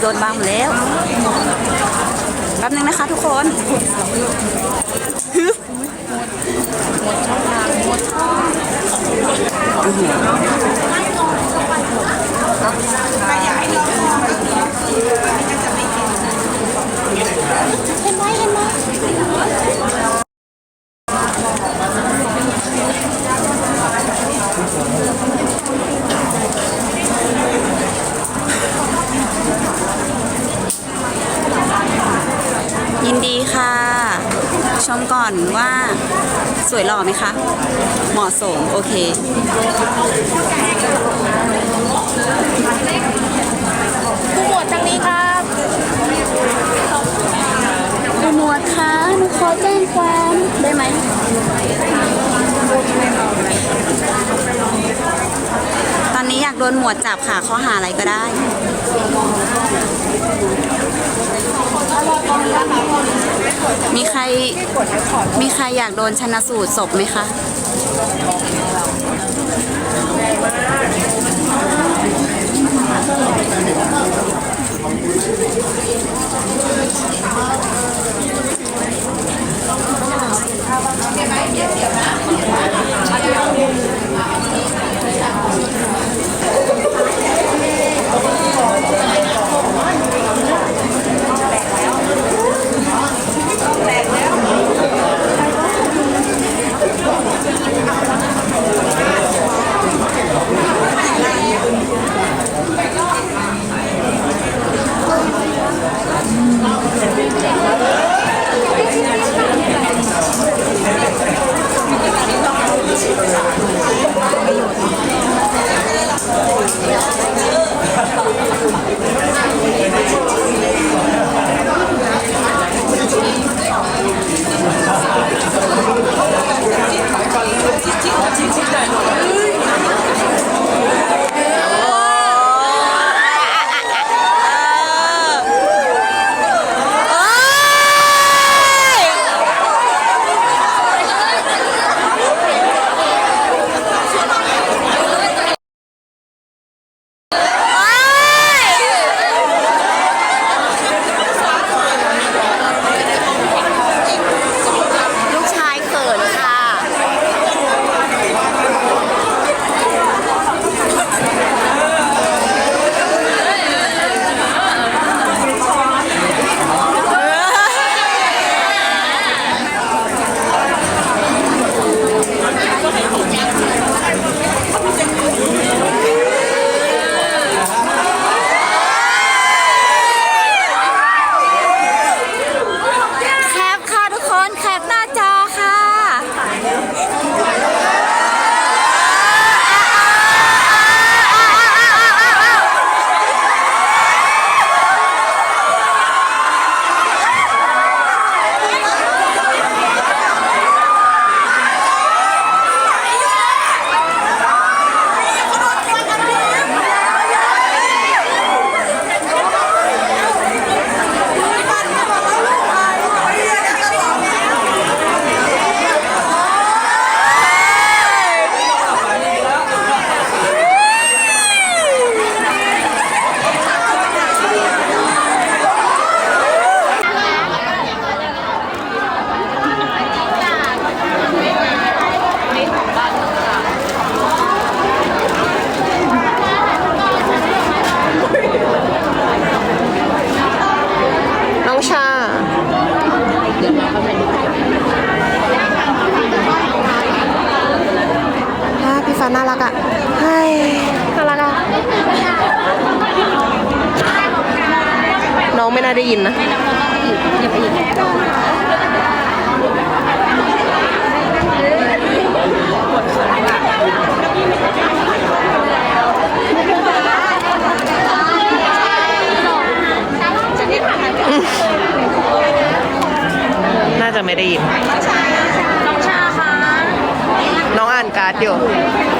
ูโดนบางแล้วแป๊บนึงนะคะทุกคนหมดช่อื้อหือยินดีค่ะ ชม ก่อนว่าสวยหล่อไหมคะ เหมาะสม โอเค ผู้หมวดทางนี้ครับคุณหมวดคะหนูขอแจ้งความได้ไหมตอนนี้อยากโดนหมวดจับค่ะข้อหาอะไรก็ได้ มีใครมีใครอยากโดนชนะสูตรศพไหมคะลูก น่ารักอะเฮ้ยน่ารักอะน้องไม่น่าได้ยินนะน่าจะไม่ได้ยินน้องชาคะน้องอ่านการ์ดอยู่ชาลอ